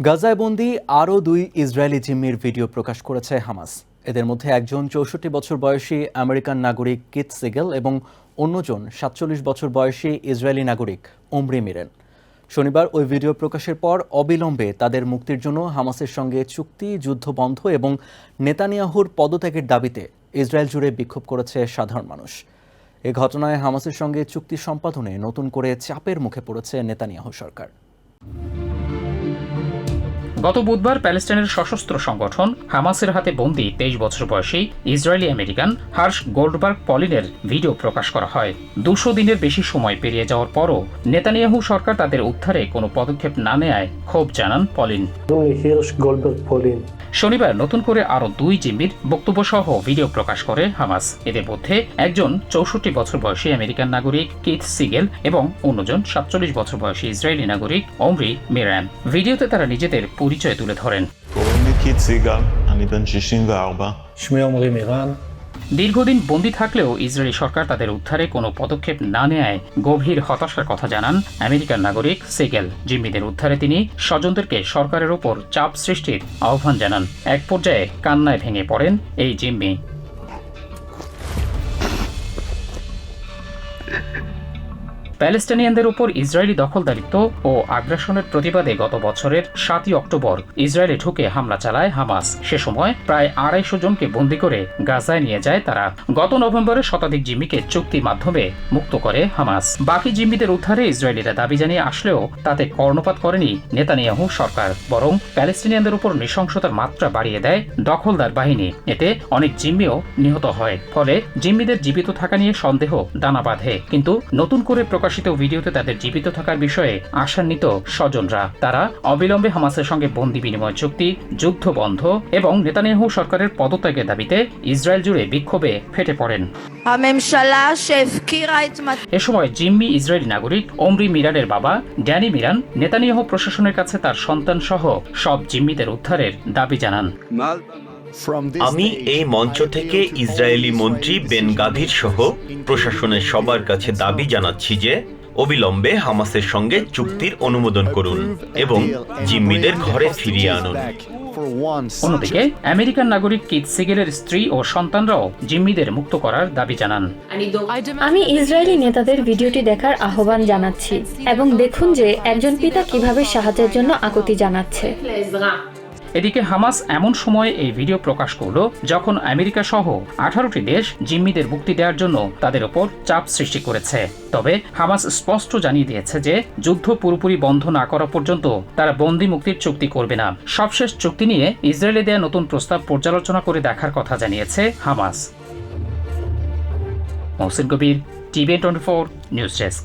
গাজায় বন্দি আরও দুই ইসরায়েলি জিম্মির ভিডিও প্রকাশ করেছে হামাস। এদের মধ্যে একজন চৌষট্টি বছর বয়সী আমেরিকান নাগরিক কিথ সিগেল এবং অন্যজন সাতচল্লিশ বছর বয়সী ইসরায়েলি নাগরিক ওমরি মিরেন। শনিবার ওই ভিডিও প্রকাশের পর অবিলম্বে তাদের মুক্তির জন্য হামাসের সঙ্গে চুক্তি, যুদ্ধ বন্ধ এবং নেতানিয়াহুর পদত্যাগের দাবিতে ইসরায়েল জুড়ে বিক্ষোভ করেছে সাধারণ মানুষ। এ ঘটনায় হামাসের সঙ্গে চুক্তি সম্পাদনে নতুন করে চাপের মুখে পড়েছে নেতানিয়াহু সরকার। গত বুধবার প্যালেস্টাইনের সশস্ত্র সংগঠন হামাসের হাতে বন্দী তেইশ বছর বয়সী ইসরায়েলি আমেরিকান হার্শ গোল্ডবার্গ পলিনের ভিডিও প্রকাশ করা হয়। দুশো দিনের বেশি সময় পেরিয়ে যাওয়ার পরও নেতানিয়াহু সরকার তাদের উদ্ধারে কোনো পদক্ষেপ না নেয় ক্ষোভ জানান পলিন. শনিবার নতুন করে আরও দুই জিম্মির বক্তব্য সহ ভিডিও প্রকাশ করে হামাস। এদের মধ্যে একজন চৌষট্টি বছর বয়সী আমেরিকান নাগরিক কিথ সিগেল এবং অন্যজন সাতচল্লিশ বছর বয়সী ইসরায়েলি নাগরিক অমরি মিরান। ভিডিওতে তারা নিজেদের পরিচয় তুলে ধরেন। দীর্ঘদিন বন্দি থাকলেও ইসরায়েলি সরকার তাদের উদ্ধারে কোনো পদক্ষেপ না নেয় গভীর হতাশার কথা জানান আমেরিকার নাগরিক সেগেল জিম্মিদের উদ্ধারে তিনি স্বজনদেরকে সরকারের ওপর চাপ সৃষ্টির আহ্বান জানান। এক পর্যায়ে কান্নায় ভেঙে পড়েন এই জিম্মি। প্যালেস্টাইনিয়ানদের উপর ইসরায়েলি দখলদারিত্ব ও আগ্রাসনের প্রতিবাদে গত বছরের সাতই অক্টোবর ইসরায়েলে ঢুকে হামলা চালায় হামাস। সে সময় প্রায় আড়াইশো জনকে বন্দী করে গাজায় নিয়ে যায় তারা। গত নভেম্বরে শতাধিক জিম্মিকে চুক্তির মাধ্যমে মুক্ত করে হামাস। বাকি জিম্মিদের উদ্ধারে ইসরায়েলিরা দাবি জানিয়ে আসলেও তাতে কর্ণপাত করেনি নেতানিয়াহু সরকার, বরং প্যালেস্টিনিয়ানদের উপর নৃশংসতার মাত্রা বাড়িয়ে দেয় দখলদার বাহিনী। এতে অনেক জিম্মিও নিহত হয়। ফলে জিম্মিদের জীবিত থাকা নিয়ে সন্দেহ, দানা বাঁধে। কিন্তু নতুন করে প্রকাশিত ভিডিওতে তাদের জীবিত থাকার বিষয়ে আশান্বিত স্বজনরা। তারা অবিলম্বে হামাসের সঙ্গে বন্দি বিনিময় চুক্তি যুদ্ধ বন্ধ এবং নেতানিয়াহু সরকারের পদত্যাগের দাবিতে ইসরায়েল জুড়ে বিক্ষোভে ফেটে পড়েন। এ সময় জিম্মি ইসরায়েলি নাগরিক অমরি মিরানের বাবা ড্যানি মিরান নেতানিয়াহু প্রশাসনের কাছে তার সন্তান সহ সব জিম্মিদের উদ্ধারের দাবি জানান। আমি এই মঞ্চ থেকে ইসরায়েলি মন্ত্রী বেন গাভির সহ প্রশাসনের সবার কাছে দাবি জানাচ্ছি যে অবিলম্বে হামাসের সঙ্গে চুক্তির অনুমোদন করুন এবং জিম্মিদের ঘরে ফিরিয়ে আনুন। অন্যদিকে আমেরিকান নাগরিক কিথ সিগেলের স্ত্রী ও সন্তানরাও জিম্মিদের মুক্ত করার দাবি জানান। আমি ইসরায়েলি নেতাদের ভিডিওটি দেখার আহ্বান জানাচ্ছি এবং দেখুন যে একজন পিতা কীভাবে সাহায্যের জন্য আকুতি জানাচ্ছে। এদিকে হামাস এমন সময়ে এই ভিডিও প্রকাশ করল যখন আমেরিকা সহ আঠারোটি দেশ জিম্মিদের মুক্তি দেওয়ার জন্য তাদের ওপর চাপ সৃষ্টি করেছে। তবে হামাস স্পষ্ট জানিয়ে দিয়েছে যে যুদ্ধ পুরোপুরি বন্ধ না করা পর্যন্ত তারা বন্দি মুক্তির চুক্তি করবে না। সবশেষ চুক্তি নিয়ে ইসরায়েলে দেয়া নতুন প্রস্তাব পর্যালোচনা করে দেখার কথা জানিয়েছে Hamas. Mohsin Kabir, TV twenty four news desk.